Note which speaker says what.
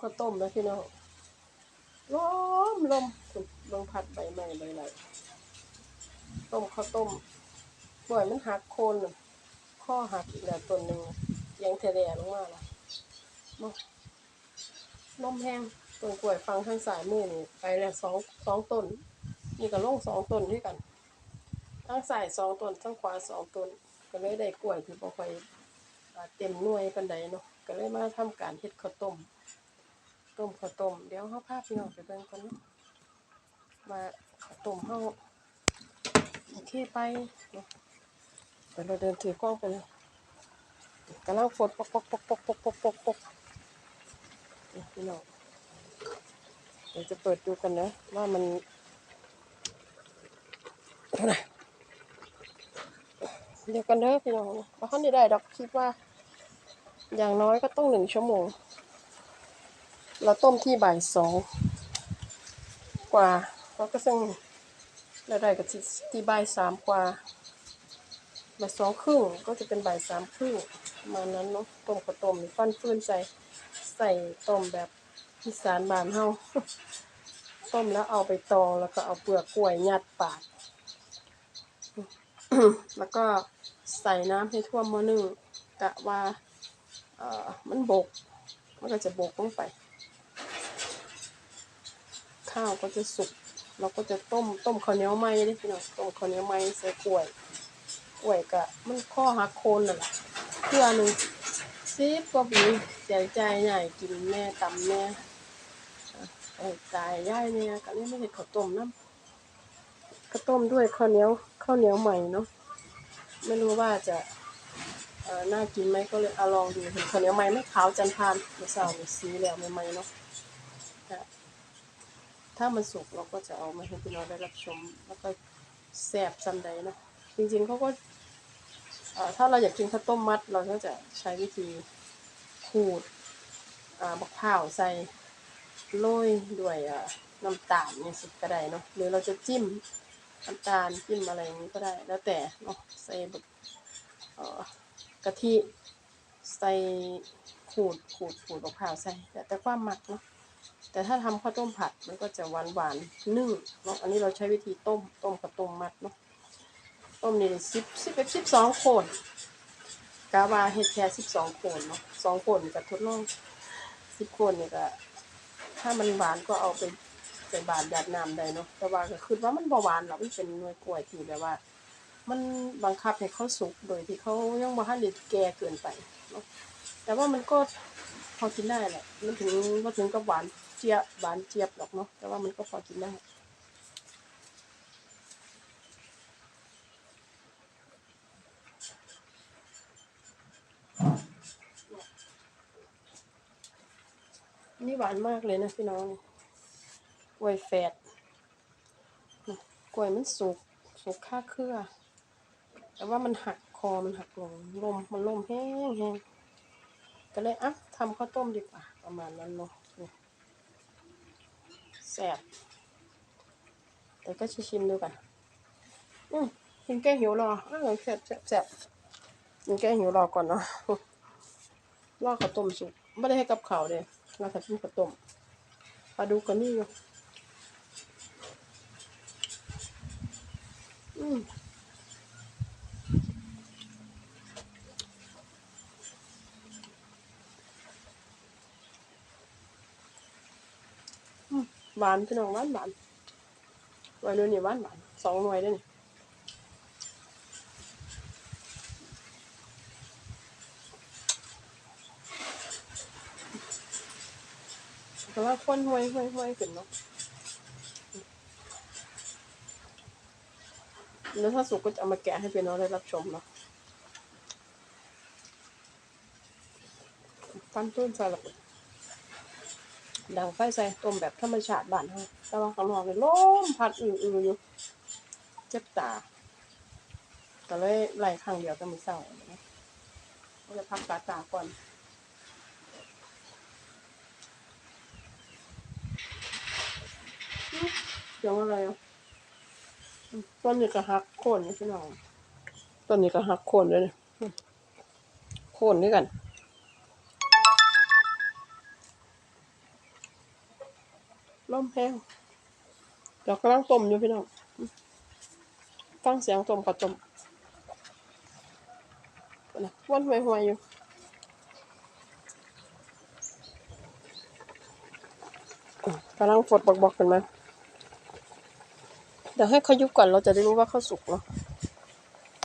Speaker 1: ข้าวต้มแล้วพี่น้องลมลมลมพัดใบไม้ใบไหลต้มข้าวต้มบ่อยมันหักโคนข้อหักอีกแล้วต้นหนึ่งยังเทแดลงมาละเนาลมแห้งต้นกล้วยฟังข้างสายมือนี่ไปแล้วสองสองต้น นี่ก็ลงสองต้นด้วยกันทั้งสายสองต้นทั้งขวาสองต้น ก็เลยได้กล้วยที่บ่ค่อยเต็มหน่วยปานใดเนาะก็เลยมาทำการเฮ็ดข้าวต้ม ต้มข้าวต้มเดี๋ยวเฮาพาพี่น้องไปเบิ่งก่อนเนาข้าวต้มเฮาโอเคไปเนาะเดี๋ยวเราเดินถือกล้องไปเลยกำลังฝนปกปกปกปกปกปกปกปกพี่น้องเดี๋ยวจะเปิดดูกันนะ ว่ามันเท่าไหร่เดี๋ยวกันเด้อพี่น้องเพราะเขาได้ดอกคิดว่า อย่างน้อยก็ต้องหนึ่งชั่วโมง เราต้มที่บ่ายสองกว่าเราก็ซึ่งเราได้กับที่บ่ายสามกว่าบ่ายสองครึ่งก็จะเป็นบ่ายสามครึ่งประมาณนั้นเนาะต้มข้าวต้มฟันฟืนใส่ใส่ต้มแบบอีสานบานเฮาต้มแล้วเอาไปตองแล้วก็เอาเปลือกกล้วยยัดปาก แล้วก็ใส่น้ำให้ท่วมหม้อนึ่งกะว่าเอ่อมันบก มันก็จะบกลงไป ข้าวก็จะสุก เราก็จะต้มต้มข้าวเหนียวไหม้เด้พี่น้องต้มข้าวเหนียวไหม้ใส่กล้วยกล้วยกะมันข้อหักโคนน่ะแหละเพื่อหนึ่งสิบกว่าปีใจใจใหญ่กินแม่ตำแม่อะเอ้ยตายย่ายเนี่ยก็เลยไม่เห็นข้าวต้มน้ำข้าวต้มด้วยข้าวเหนียวข้าวเหนียวใหม่เนาะไม่รู้ว่าจะเออน่ากินไหมก็เลยเอาลองดูเห็นข้าวเหนียวใหม่ไม่ขาวจันทานเมื่อเช้านี่สีแล้วใหม่ๆเนาะ ถ้ามันสุกเราก็จะเอามาให้พี่น้องได้รับชม แล้วก็แซ่บจำใดนะ จริงๆเขาก็ถ้าเราอยากกินข้าวต้มมัด เราก็จะใช้วิธีขูดบักพร้าวใส่โรยด้วยน้ำตาลเนี่ยสิก็ได้เนาะหรือเราจะจิ้มน้ำตาลจิ้มอะไรอย่างนี้ก็ได้ แล้วแต่เนาะใส่แบบกะทิใส่ขูดขูดขูดบักพร้าวใส่แต่แต่ความหมักเนาะ แต่ถ้าทำข้าวต้มผัดมันก็จะหวานหวานนึ่งเนาะอันนี้เราใช้วิธีต้มต้มกับต้มมัดเนาะต้มนี่สิบสิบเอ็ดสิบสองโคนกาวาเฮ็ดแค่สิบสองโคนเนาะสองโคนก็ทดลองสิบโคนเนี่ยก็ถ้ามันหวานก็เอาไปใส่บาตรหยาดน้ำได้เนาะแต่ว่าก็คือว่ามันบ่หวานหรอกมันเป็นหน่วยกล้วยที่แบบว่า มันบังคับให้เขาสุกโดยที่เขายังบ่ทันได้แก่เกินไปเนาะแต่ว่ามันก็พอกินได้แหละมันถึงว่าถึงกับหวาน เจี๊ยบหวานเจี๊ยบหรอกเนาะแต่ว่ามันก็พอกินได้นี่หวานมากเลยนะพี่น้องกล้วยแฝดกล้วยมันสุกสุกค่าเครือ แต่ว่ามันหักคอมันหักลงลมมันลมแห้งแห้งก็เลยอะทำข้าวต้มดีกว่าประมาณนั้นเนาะ แซ่บแต่ก็ชิมดูกันอืมกินแก้หิวรออ้าวแซ่บแซ่บแสบกินแก้หิวรอก่อนเนาะรอข้าวต้มสุกไม่ได้ให้กับข้าวเลยเราแต่กินข้าวต้มมาดูกันนี่อยู่อืม หวานพี่น้องหวานหวานหวยนู้นนี่หวานหวานสองหน่วยได้นี่แต่ว่าคนห้วยห้วยห้วยขึ้นเนาะแล้วถ้าสุกก็จะเอามาแกะให้พี่น้องได้รับชมเนาะปั้นต้นสลับ ดังไฟใส่ต้มแบบธรรมชาติบ้านเฮาแต่ว่าข้างนอกนี่ลมพัดอือๆอยู่เจ็บตาก็เลยไล่ครั้งเดียวแต่มื้อเช้านะก็จะพักตาตาก่อนเสียงอะไรอะต้นนี้ก็หักโคนนี่พี่น้องต้นนี้ก็หักโคนด้วยนี่อืมโคนด้วยกัน ล่มแห้งเดี๋ยวกำลังต้มอยู่พี่น้องฟังเสียงต้มกับต้มนะวันหวยหวยอยู่กำลังฝดบอกๆกันมาเดี๋ยวให้เขายุบก่อนเราจะได้รู้ว่าเขาสุกเนาะ